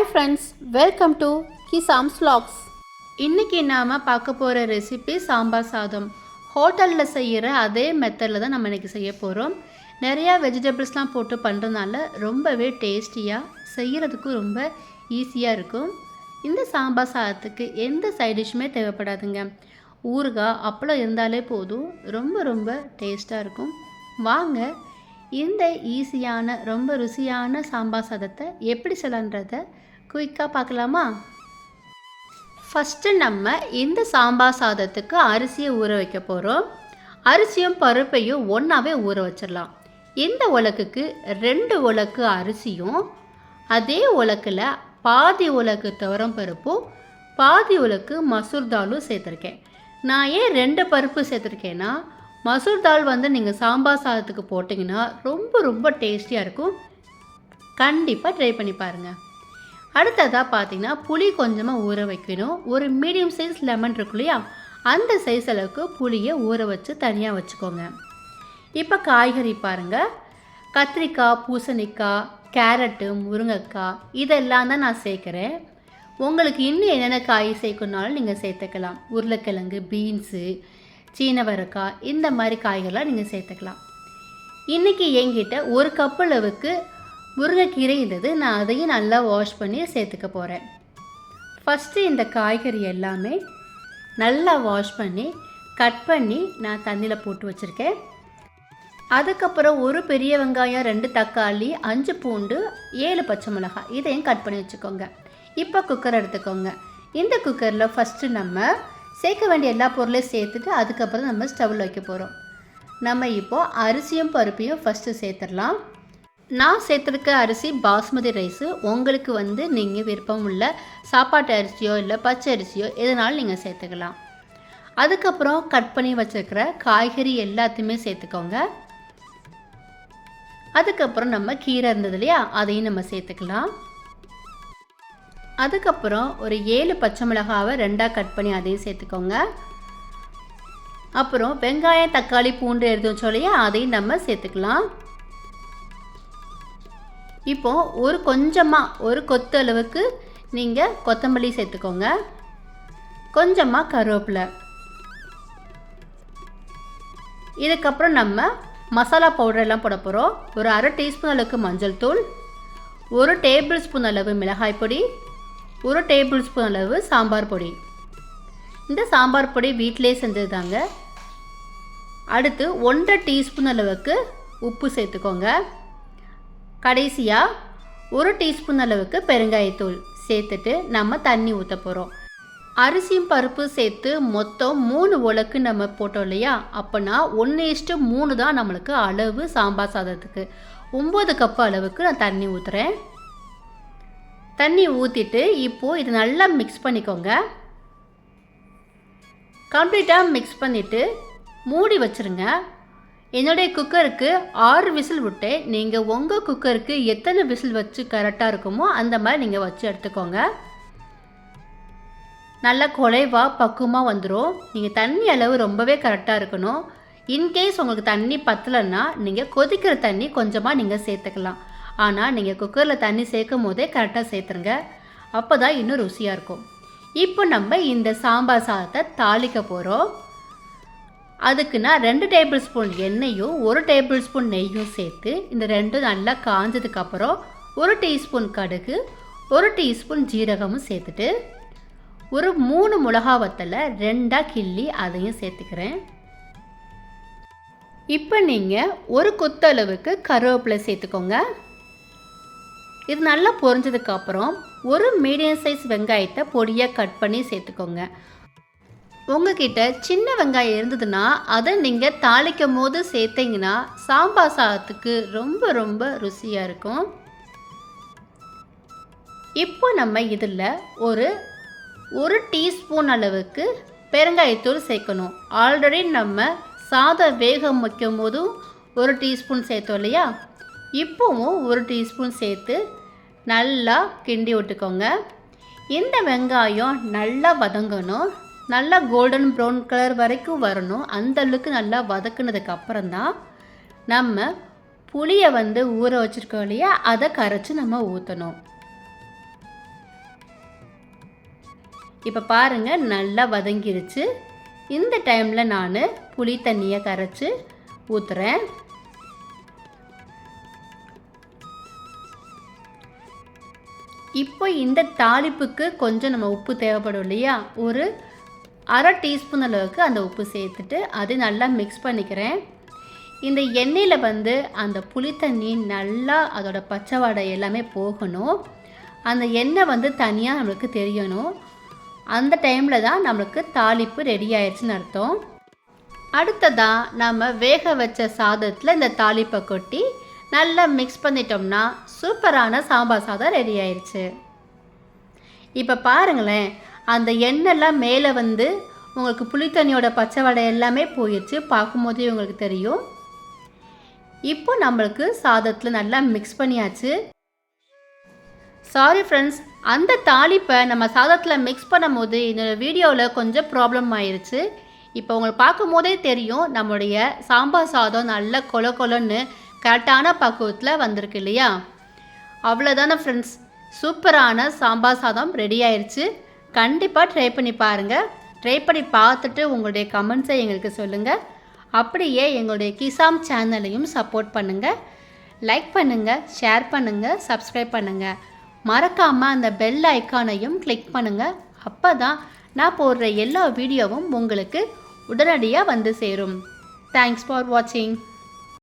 Hi friends welcome to கிசாம்ஸ் ஸ்லாக்ஸ் இன்றைக்கி நாம் பார்க்க போகிற ரெசிபி சாம்பார் சாதம். ஹோட்டலில் செய்கிற அதே மெத்தடில் தான் நம்ம இன்றைக்கி செய்ய போகிறோம் நிறையா வெஜிடபிள்ஸ்லாம் போட்டு பண்ணுறதுனால ரொம்பவே டேஸ்டியாக செய்கிறதுக்கும் ரொம்ப ஈஸியாக இருக்கும். இந்த சாம்பார் சாதத்துக்கு எந்த சைட் டிஷ்ஷுமே தேவைப்படாதுங்க. ஊறுகாய் அப்பளம் இருந்தாலே போதும். ரொம்ப ரொம்ப டேஸ்ட்டாக இருக்கும். வாங்க இந்த ஈஸியான ரொம்ப ருசியான சாம்பார் சாதத்தை எப்படி செய்யலான்றத குயிக்காக பார்க்கலாமா? ஃபஸ்ட்டு நம்ம இந்த சாம்பார் சாதத்துக்கு அரிசியை ஊற வைக்க போகிறோம் அரிசியும் பருப்பையும் ஒன்றாவே ஊற வச்சிடலாம். இந்த உலக்குக்கு ரெண்டு உலக்கு அரிசியும் அதே உலக்கில் பாதி உலக்கு துவரம் பருப்பும் பாதி உலக்கு மசூர் தாலும் சேர்த்துருக்கேன். நான் ஏன் ரெண்டு பருப்பு சேர்த்துருக்கேன்னா மசூர் தால் வந்து நீங்கள் சாம்பார் சாதத்துக்கு போட்டிங்கன்னா ரொம்ப ரொம்ப டேஸ்டியாக இருக்கும். கண்டிப்பாக ட்ரை பண்ணி பாருங்கள் அடுத்ததாக பார்த்தீங்கன்னா புளி கொஞ்சமாக ஊற வைக்கணும். ஒரு மீடியம் சைஸ் லெமன் இருக்கு இல்லையா? அந்த சைஸ் அளவுக்கு புளியை ஊற வச்சு தனியாக வச்சுக்கோங்க. இப்போ காய்கறி பாருங்கள் கத்திரிக்காய் பூசணிக்காய் கேரட்டு முருங்கைக்காய் இதெல்லாம் தான் நான் சேர்க்குறேன். உங்களுக்கு இன்னும் என்னென்ன காய் சேர்க்கணுனாலும் நீங்கள் சேர்த்துக்கலாம். உருளைக்கிழங்கு பீன்ஸு சீனவரக்காய் இந்த மாதிரி காய்கறிலாம் நீங்கள் சேர்த்துக்கலாம். இன்றைக்கி என்கிட்ட ஒரு கப் அளவுக்கு முருங்கைக்கீரை இருந்தது நான் அதையும் நல்லா வாஷ் பண்ணி சேர்த்துக்க போகிறேன் ஃபஸ்ட்டு இந்த காய்கறி எல்லாமே நல்லா வாஷ் பண்ணி கட் பண்ணி நான் தண்ணியில் போட்டு வச்சுருக்கேன். அதுக்கப்புறம் ஒரு பெரிய வெங்காயம் ரெண்டு தக்காளி அஞ்சு பூண்டு ஏழு பச்சை மிளகாய் இதையும் கட் பண்ணி வச்சுக்கோங்க. இப்போ குக்கர் எடுத்துக்கோங்க. இந்த குக்கரில் ஃபஸ்ட்டு நம்ம சேர்க்க வேண்டிய எல்லா பொருளையும் சேர்த்துட்டு அதுக்கப்புறம் நம்ம ஸ்டவ்வில் வைக்க போகிறோம் நம்ம இப்போது அரிசியும் பருப்பையும் ஃபஸ்ட்டு சேர்த்துடலாம். நான் சேர்த்துருக்க அரிசி பாஸ்மதி ரைஸு உங்களுக்கு வந்து நீங்கள் விருப்பம் உள்ள சாப்பாட்டு அரிசியோ இல்லை பச்சை அரிசியோ எதுனாலும் நீங்கள் சேர்த்துக்கலாம். அதுக்கப்புறம் கட் பண்ணி வச்சுருக்கிற காய்கறி எல்லாத்தையுமே சேர்த்துக்கோங்க. அதுக்கப்புறம் நம்ம கீரை இருந்தது இல்லையா அதையும் நம்ம சேர்த்துக்கலாம். அதுக்கப்புறம் ஒரு ஏழு பச்சை மிளகாவை ரெண்டாக கட் பண்ணி அதையும் சேர்த்துக்கோங்க. அப்புறம் வெங்காயம் தக்காளி பூண்டு எழுதும் சொல்லியா அதையும் நம்ம சேர்த்துக்கலாம். இப்போது ஒரு கொஞ்சமாக ஒரு கொத்து அளவுக்கு நீங்கள் கொத்தமல்லி சேர்த்துக்கோங்க. கொஞ்சமாக கருவேப்பிலை. இதுக்கப்புறம் நம்ம மசாலா பவுடரெல்லாம் போட போகிறோம் ஒரு அரை டீஸ்பூன் அளவுக்கு மஞ்சள் தூள் ஒரு டேபிள் ஸ்பூன் அளவு மிளகாய் பொடி ஒரு டேபிள் ஸ்பூன் அளவு சாம்பார் பொடி. இந்த சாம்பார் பொடி வீட்டிலே செஞ்சது தாங்க அடுத்து ஒன்றரை டீஸ்பூன் அளவுக்கு உப்பு சேர்த்துக்கோங்க. கடைசியாக ஒரு டீஸ்பூன் அளவுக்கு பெருங்காயத்தூள் சேர்த்துட்டு நம்ம தண்ணி ஊற்ற போகிறோம் அரிசியும் பருப்பு சேர்த்து மொத்தம் மூணு உலக்கு நம்ம போட்டோம் இல்லையா? அப்போனா ஒன்று இஷ்டு மூணு தான் நம்மளுக்கு அளவு சாம்பார் சாதத்துக்கு. ஒம்பது கப்பு அளவுக்கு நான் தண்ணி ஊற்றுறேன் தண்ணி ஊற்றிட்டு இப்போது இது நல்லா மிக்ஸ் பண்ணிக்கோங்க. கம்ப்ளீட்டாக மிக்ஸ் பண்ணிவிட்டு மூடி வச்சுருங்க. என்னுடைய குக்கருக்கு ஆறு விசில் விட்டேன் நீங்கள் உங்கள் குக்கருக்கு எத்தனை விசில் வச்சு கரெக்டாக இருக்குமோ அந்த மாதிரி நீங்கள் வச்சு எடுத்துக்கோங்க. நல்லா குலைவாக பக்குவமாக வந்துடும் நீங்கள் தண்ணி அளவு ரொம்பவே கரெக்டாக இருக்கணும். இன்கேஸ் உங்களுக்கு தண்ணி பத்தலைன்னா நீங்கள் கொதிக்கிற தண்ணி கொஞ்சமாக நீங்கள் சேர்த்துக்கலாம். ஆனால் நீங்கள் குக்கரில் தண்ணி சேர்க்கும் போதே கரெக்டாக சேர்த்துருங்க. அப்போ தான் இன்னும் ருசியாக இருக்கும். இப்போ நம்ம இந்த சாம்பார் சாதத்தை தாளிக்க போகிறோம் அதுக்கு நான் ரெண்டு டேபிள் ஸ்பூன் எண்ணெயும் ஒரு டேபிள் ஸ்பூன் நெய்யும் சேர்த்து இந்த ரெண்டும் நல்லா காஞ்சதுக்கப்புறம் ஒரு டீஸ்பூன் கடுகு ஒரு டீஸ்பூன் ஜீரகமும் சேர்த்துட்டு ஒரு மூணு மிளகா வத்தலை ரெண்டாக கிள்ளி அதையும் சேர்த்துக்கிறேன். இப்போ நீங்கள் ஒரு கொத்தளவுக்கு கருவேப்பிலை சேர்த்துக்கோங்க. இது நல்லா பொரிஞ்சதுக்கப்புறம் ஒரு மீடியம் சைஸ் வெங்காயத்தை பொடியாக கட் பண்ணி சேர்த்துக்கோங்க. உங்ககிட்ட சின்ன வெங்காயம் இருந்ததுன்னா அதை நீங்கள் தாளிக்கும் போது சேர்த்தீங்கன்னா சாம்பார் சாதத்துக்கு ரொம்ப ரொம்ப ருசியாக இருக்கும். இப்போ நம்ம இதில் ஒரு ஒரு டீஸ்பூன் அளவுக்கு பெருங்காயத்தூள் சேர்க்கணும். ஆல்ரெடி நம்ம சாதம் வேகம் வைக்கும் போதும் ஒரு டீஸ்பூன் சேர்த்தோம் இல்லையா? இப்போவும் ஒரு டீஸ்பூன் சேர்த்து நல்லா கிண்டி விட்டுக்கோங்க. இந்த வெங்காயம் நல்லா வதங்கணும். நல்லா கோல்டன் ப்ரௌன் கலர் வரைக்கும் வரணும். அந்த அளவுக்கு நல்லா வதக்குனதுக்கு அப்புறம் தான் நம்ம புளியை வந்து ஊற வச்சுருக்கோம் இல்லையா? அதை கரைச்சி நம்ம ஊற்றணும் இப்போ பாருங்கள் நல்லா வதங்கிருச்சு. இந்த டைமில் நான் புளி தண்ணியை கரைச்சி ஊற்றுறேன் இப்போ இந்த தாளிப்புக்கு கொஞ்சம் நம்ம உப்பு தேவைப்படும் இல்லையா? ஒரு அரை டீஸ்பூன் அளவுக்கு அந்த உப்பு சேர்த்துட்டு அது நல்லா மிக்ஸ் பண்ணிக்கிறேன். இந்த எண்ணெயில் வந்து அந்த புளி தண்ணி நல்லா அதோட பச்சை வாடை எல்லாமே போகணும். அந்த எண்ணெய் வந்து தனியாக நம்மளுக்கு தெரியணும். அந்த டைமில் தான் நம்மளுக்கு தாளிப்பு ரெடி ஆயிடுச்சுன்னு அர்த்தம். அடுத்ததாக நம்ம வேக வச்ச சாதத்தில் இந்த தாளிப்பை கொட்டி நல்லா மிக்ஸ் பண்ணிட்டோம்னா சூப்பரான சாம்பார் சாதம் ரெடி ஆயிடுச்சு இப்போ பாருங்களேன் அந்த எண்ணெய்லாம் மேலே வந்து உங்களுக்கு புளித்தண்ணியோட பச்சை வடை எல்லாமே போயிடுச்சு பார்க்கும்போதே உங்களுக்கு தெரியும். இப்போ நம்மளுக்கு சாதத்தில் நல்லா மிக்ஸ் பண்ணியாச்சு. சாரி ஃப்ரெண்ட்ஸ் அந்த தாளிப்பை நம்ம சாதத்தில் மிக்ஸ் பண்ணும்போது இந்த வீடியோவில் கொஞ்சம் ப்ராப்ளம் ஆயிடுச்சு இப்போ உங்களுக்கு பார்க்கும் போதே தெரியும் நம்மளுடைய சாம்பார் சாதம் நல்ல கொல கொலன்னு கரெக்டான பக்குவத்தில் வந்திருக்கு இல்லையா? அவ்வளோதானே ஃப்ரெண்ட்ஸ் சூப்பரான சாம்பார் சாதம் ரெடி ஆயிடுச்சு கண்டிப்பாக ட்ரை பண்ணி பாருங்கள் ட்ரை பண்ணி பார்த்துட்டு உங்களுடைய கமெண்ட்ஸை எங்களுக்கு சொல்லுங்கள் அப்படியே எங்களுடைய கிசாம் சேனலையும் சப்போர்ட் பண்ணுங்கள் லைக் பண்ணுங்கள் ஷேர் பண்ணுங்கள் சப்ஸ்கிரைப் பண்ணுங்கள் மறக்காமல் அந்த பெல் ஐக்கானையும் கிளிக் பண்ணுங்கள் அப்போ தான் நான் போடுற எல்லா வீடியோவும் உங்களுக்கு உடனடியாக வந்து சேரும். தேங்க்ஸ் ஃபார் வாட்சிங்